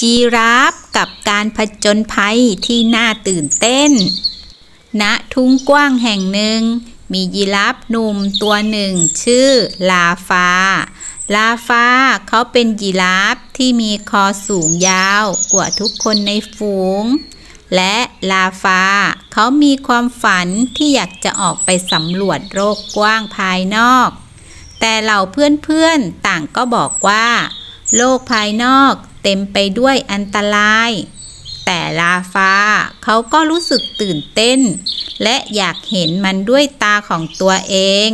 จีราฟกับการผจญภัยที่น่าตื่นเต้น ณ ทุ่งกว้างแห่งหนึ่ง มียีราฟหนุ่มตัวหนึ่งชื่อลาฟา ลาฟาเขาเป็นยีราฟที่มีคอสูงยาวกว่าทุกคนในฝูง และลาฟาเขามีความฝันที่อยากจะออกไปสำรวจโลกกว้างภายนอก แต่เหล่าเพื่อนๆต่างก็บอกว่า โลกภายนอก เต็มไปด้วยอันตราย แต่ลาฟาเขาก็รู้สึกตื่นเต้น และอยากเห็นมันด้วยตาของตัวเอง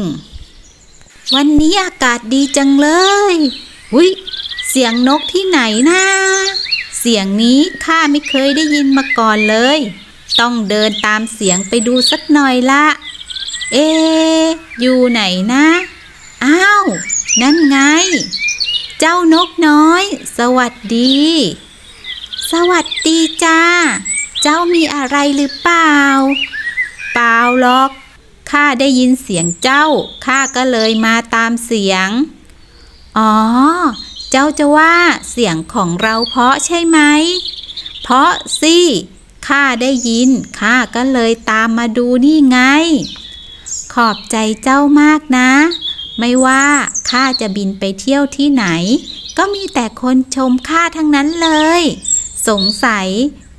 วันนี้อากาศดีจังเลยวิเสียงนกที่ไหนนะ เสียงนี้ข้าไม่เคยได้ยินมาก่อนเลย ต้องเดินตามเสียงไปดูสักหน่อยละ เอ อยู่ไหนนะ อ้าว นั่นไง เจ้านกน้อย สวัสดี สวัสดีจ้า เจ้ามีอะไรหรือเปล่า เปล่าหรอก ข้าได้ยินเสียงเจ้า ข้าก็เลยมาตามเสียง อ๋อ เจ้าจะว่าเสียงของเราเพราะใช่ไหม เพราะสิ ข้าได้ยิน ข้าก็เลยตามมาดูนี่ไง ขอบใจเจ้ามากนะ ไม่ว่า ข้าจะบินไปเที่ยวที่ไหน ก็มีแต่คนชมข้าทั้งนั้นเลย สงสัย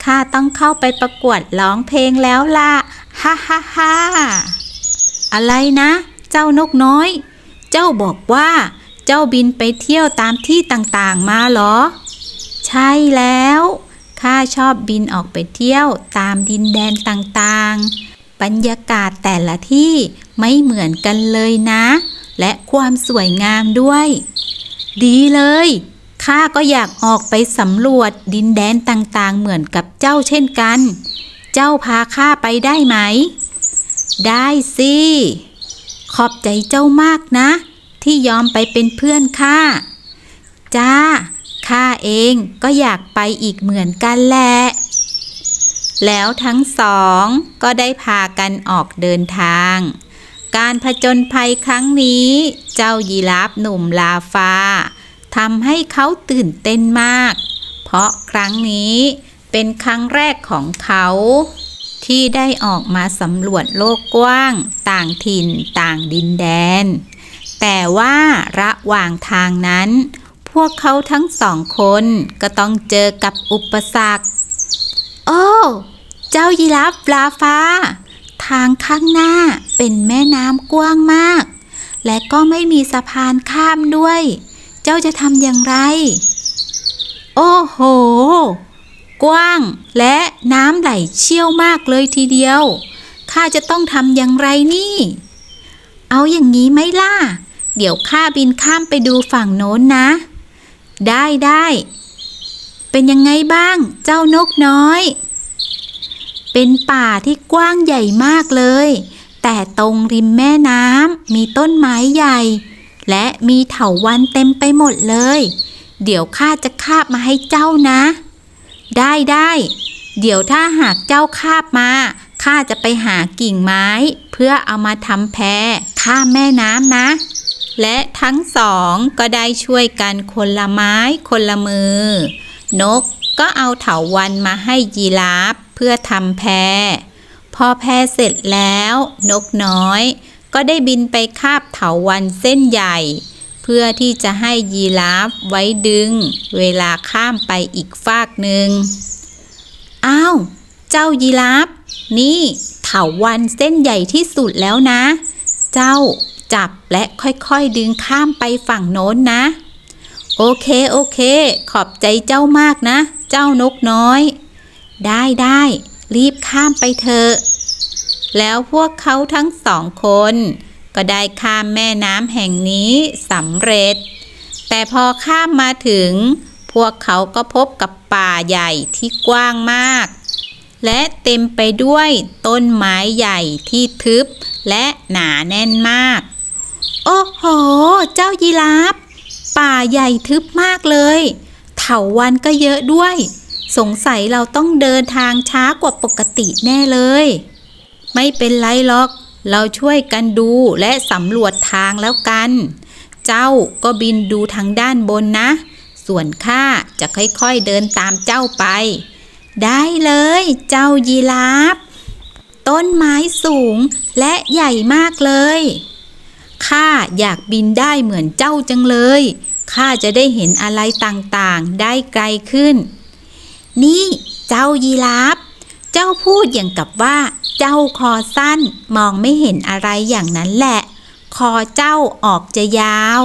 ข้าต้องเข้าไปประกวดร้องเพลงแล้วล่ะ ฮ่าฮ่าฮ่าอะไรนะ เจ้านกน้อย เจ้าบอกว่า เจ้าบินไปเที่ยวตามที่ต่างๆมาเหรอ ใช่แล้วข้าชอบบินออกไปเที่ยวตามดินแดนต่างๆ บรรยากาศแต่ละที่ไม่เหมือนกันเลยนะ และความสวยงามด้วย ดีเลย ข้าก็อยากออกไปสำรวจดินแดนต่างๆ เหมือนกับเจ้าเช่นกัน เจ้าพาข้าไปได้ไหม ได้สิ ขอบใจเจ้ามากนะ ที่ยอมไปเป็นเพื่อนข้า จ้า ข้าเองก็อยากไปอีกเหมือนกันแหละแล้วทั้งสองก็ได้พากันออกเดินทาง การผจญภัยครั้งนี้ เจ้ายีราฟหนุ่มลาฟาทำให้เขาตื่นเต้นมาก เพราะครั้งนี้เป็นครั้งแรกของเขา ที่ได้ออกมาสำรวจโลกกว้าง ต่างถิ่นต่างดินแดน แต่ว่าระหว่างทางนั้น พวกเขาทั้งสองคนก็ต้องเจอกับอุปสรรค โอ้ เจ้ายีราฟลาฟ้า ทางข้างหน้าเป็นแม่น้ำกว้างมาก และก็ไม่มีสะพานข้ามด้วย เจ้าจะทำอย่างไร โอ้โห กว้างและน้ำไหลเชี่ยวมากเลยทีเดียว ข้าจะต้องทำอย่างไรนี่ เอาอย่างนี้ไหมล่ะ เดี๋ยวข้าบินข้ามไปดูฝั่งโน้นนะ ได้ได้ เป็นยังไงบ้างเจ้านกน้อย เป็นป่าที่กว้างใหญ่มากเลย แต่ตรงริมแม่น้ำมีต้นไม้ใหญ่ และมีเถาวัลย์เต็มไปหมดเลย เดี๋ยวข้าจะคาบมาให้เจ้านะ ได้ได้ เดี๋ยวถ้าหากเจ้าคาบมาข้าจะไปหากิ่งไม้ เพื่อเอามาทำแพข้ามแม่น้ำนะ และทั้งสองก็ได้ช่วยกันคนละไม้คนละมือนก ก็เอาเถาวันมาให้ยีราฟเพื่อทำแพพอแพเสร็จแล้ว นกน้อย ก็ได้บินไปคาบเถาวันเส้นใหญ่ เพื่อที่จะให้ยีราฟไว้ดึง เวลาข้ามไปอีกฟากหนึ่งอ้าว เจ้ายีราฟนี่เถาวันเส้นใหญ่ที่สุดแล้วนะ เจ้าจับและค่อยๆดึงข้ามไปฝั่งโน้นนะ โอเคโอเค ขอบใจเจ้ามากนะ เจ้านกน้อย ได้ได้รีบข้ามไปเถอะ แล้วพวกเขาทั้งสองคน ก็ได้ข้ามแม่น้ำแห่งนี้สำเร็จ แต่พอข้ามมาถึง พวกเขาก็พบกับป่าใหญ่ที่กว้างมาก และเต็มไปด้วยต้นไม้ใหญ่ที่ทึบและหนาแน่นมาก โอ้โห เจ้ายีราฟป่าใหญ่ทึบมากเลย เถาวันก็เยอะด้วย สงสัยเราต้องเดินทางช้ากว่าปกติแน่เลย ไม่เป็นไรหรอก เราช่วยกันดูและสำรวจทางแล้วกัน เจ้าก็บินดูทางด้านบนนะ ส่วนข้าจะค่อยๆเดินตามเจ้าไป ได้เลยเจ้ายีราฟต้นไม้สูงและใหญ่มากเลย ข้าอยากบินได้เหมือนเจ้าจังเลย ข้าจะได้เห็นอะไรต่างๆ ได้ไกลขึ้น นี่เจ้ายีราฟเจ้าพูดอย่างกับว่า เจ้าคอสั้นมองไม่เห็นอะไรอย่างนั้นแหละ คอเจ้าออกจะยาว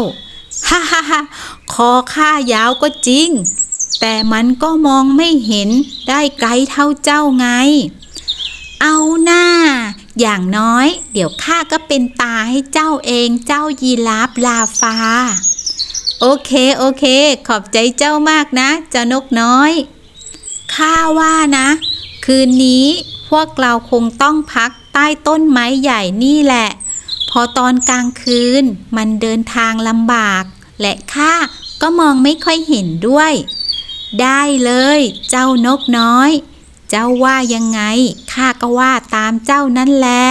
ฮ่าฮ่าฮ่าคอข้ายาวก็จริง แต่มันก็มองไม่เห็นได้ไกลเท่าเจ้าไง เอาหน้า อย่างน้อย เดี๋ยวข้าก็เป็นตาให้เจ้าเองเจ้ายีราฟลาฟา โอเคโอเค ขอบใจเจ้ามากนะ เจ้านกน้อย ข้าว่านะ คืนนี้พวกเราคงต้องพักใต้ต้นไม้ใหญ่นี่แหละ พอตอนกลางคืนมันเดินทางลำบาก และข้าก็มองไม่ค่อยเห็นด้วย ได้เลย เจ้านกน้อย เจ้าว่ายังไงข้าก็ว่าตามเจ้านั่นแหละ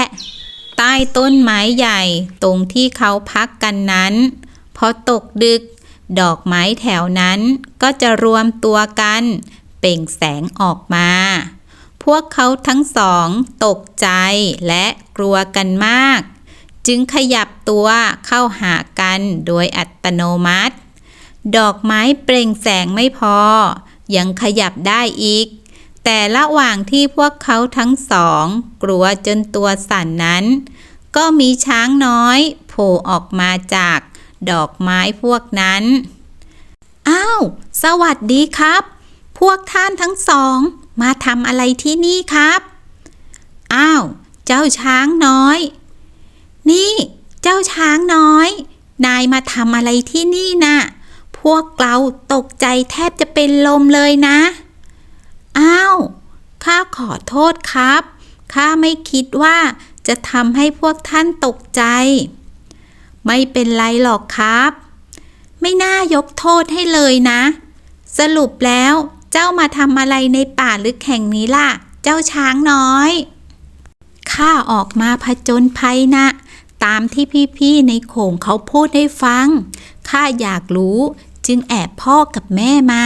ใต้ต้นไม้ใหญ่ตรงที่เขาพักกันนั้น พอตกดึก ดอกไม้แถวนั้นก็จะรวมตัวกัน เปล่งแสงออกมา พวกเขาทั้งสองตกใจและกลัวกันมาก จึงขยับตัวเข้าหากันโดยอัตโนมัติ ดอกไม้เปล่งแสงไม่พอ ยังขยับได้อีก แต่ระหว่างที่พวกเขาทั้งสอง กลัวจนตัวสั่นนั้น ก็มีช้างน้อยโผล่ออกมาจาก ดอกไม้พวกนั้น อ้าว สวัสดีครับ พวกท่านทั้งสอง มาทำอะไรที่นี่ครับ อ้าว เจ้าช้างน้อย นี่ เจ้าช้างน้อย นายมาทำอะไรที่นี่น่ะ พวกเราตกใจแทบจะเป็นลมเลยนะ อ้าว ข้าขอโทษครับ ข้าไม่คิดว่าจะทำให้พวกท่านตกใจ ไม่เป็นไรหรอกครับ ไม่น่ายกโทษให้เลยนะ สรุปแล้วเจ้ามาทำอะไรในป่าลึกแห่งนี้ล่ะ เจ้าช้างน้อย ข้าออกมาผจญภัยนะ ตามที่พี่ๆในโขงเขาพูดให้ฟัง ข้าอยากรู้จึงแอบพ่อกับแม่มา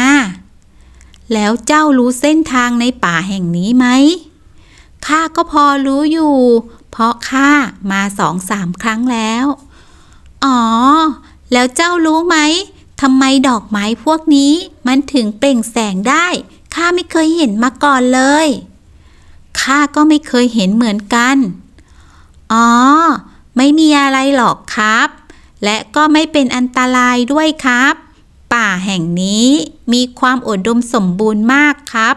แล้วเจ้ารู้เส้นทางในป่าแห่งนี้ไหม ข้าก็พอรู้อยู่ เพราะข้ามาสองสามครั้งแล้ว อ๋อ แล้วเจ้ารู้ไหมทำไมดอกไม้พวกนี้มันถึงเปล่งแสงได้ ข้าไม่เคยเห็นมาก่อนเลย ข้าก็ไม่เคยเห็นเหมือนกัน อ๋อ ไม่มีอะไรหรอกครับ และก็ไม่เป็นอันตรายด้วยครับ ป่าแห่งนี้มีความอุดมสมบูรณ์มากครับ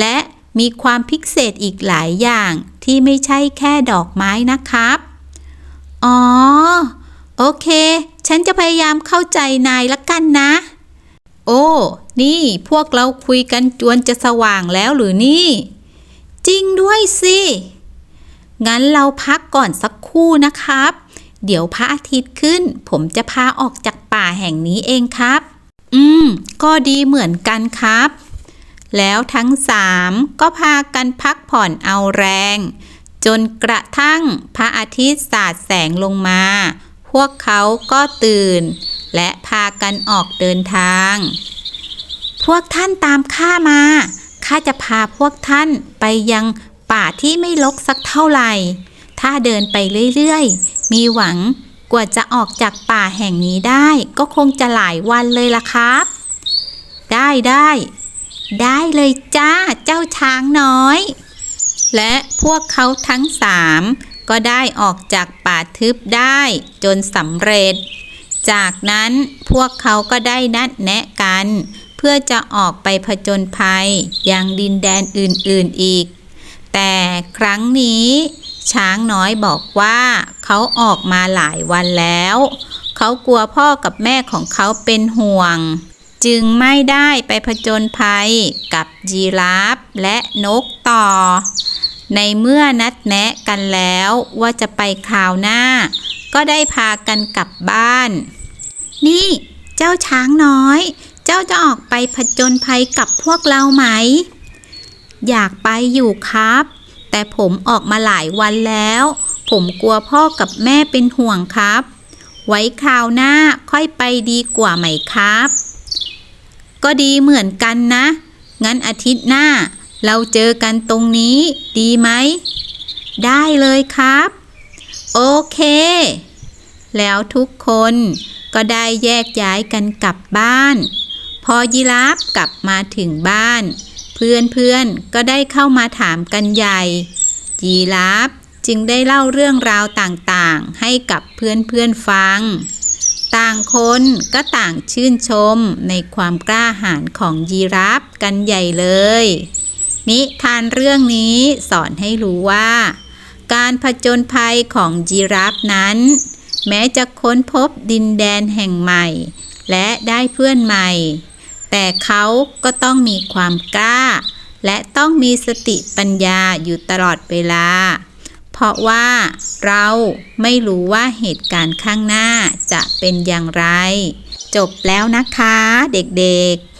และมีความพิเศษอีกหลายอย่างที่ไม่ใช่แค่ดอกไม้นะครับ อ๋อ โอเค ฉันจะพยายามเข้าใจนายละกันนะ โอ้ นี่พวกเราคุยกันจวนจะสว่างแล้วหรือนี่ จริงด้วยสิ งั้นเราพักก่อนสักครู่นะครับ เดี๋ยวพระอาทิตย์ขึ้น ผมจะพาออกจากป่าแห่งนี้เองครับ อืม ก็ดีเหมือนกันครับ แล้วทั้งสามก็พากันพักผ่อนเอาแรง จนกระทั่งพระอาทิตย์สาดแสงลงมา วกเขาก็ตื่น และพากันออกเดินทาง พวกท่านตามข้ามา ข้าจะพาพวกท่านไปยังป่าที่ไม่รกสักเท่าไหร่ ถ้าเดินไปเรื่อยๆ มีหวังกว่าจะออกจากป่าแห่งนี้ได้ก็คงจะหลายวันเลยล่ะครับ ได้ได้ ได้เลยจ้าเจ้าช้างน้อย และพวกเขาทั้งสาม ก็ได้ออกจากป่าทึบได้จนสำเร็จ จากนั้นพวกเขาก็ได้นัดแนะกัน เพื่อจะออกไปผจญภัยยังดินแดนอื่นๆอีก แต่ครั้งนี้ ช้างน้อยบอกว่าเขาออกมาหลายวันแล้ว เขากลัวพ่อกับแม่ของเขาเป็นห่วง จึงไม่ได้ไปผจญภัยกับยีราฟและนกต่อ ในเมื่อนัดแนะกันแล้วว่าจะไปคราวหน้า ก็ได้พากันกลับบ้าน นี่ เจ้าช้างน้อย เจ้าจะออกไปผจญภัยกับพวกเราไหม อยากไปอยู่ครับ แต่ผมออกมาหลายวันแล้ว ผมกลัวพ่อกับแม่เป็นห่วงครับ ไว้คราวหน้าค่อยไปดีกว่าไหมครับ ก็ดีเหมือนกันนะ งั้นอาทิตย์หน้า เราเจอกันตรงนี้ดีไหม ได้เลยครับ โอเค แล้วทุกคนก็ได้แยกย้ายกันกลับบ้าน พอยีราฟกลับมาถึงบ้าน เพื่อนๆก็ได้เข้ามาถามกันใหญ่ ยีราฟจึงได้เล่าเรื่องราวต่างๆ ให้กับเพื่อนๆฟัง ต่างคนก็ต่างชื่นชมในความกล้าหาญของยีราฟกันใหญ่เลย นิทานเรื่องนี้สอนให้รู้ว่า การผจญภัยของยีราฟนั้น แม้จะค้นพบดินแดนแห่งใหม่ และได้เพื่อนใหม่ แต่เขาก็ต้องมีความกล้า และต้องมีสติปัญญาอยู่ตลอดเวลา เพราะว่าเราไม่รู้ว่าเหตุการณ์ข้างหน้าจะเป็นอย่างไร จบแล้วนะคะ เด็กๆ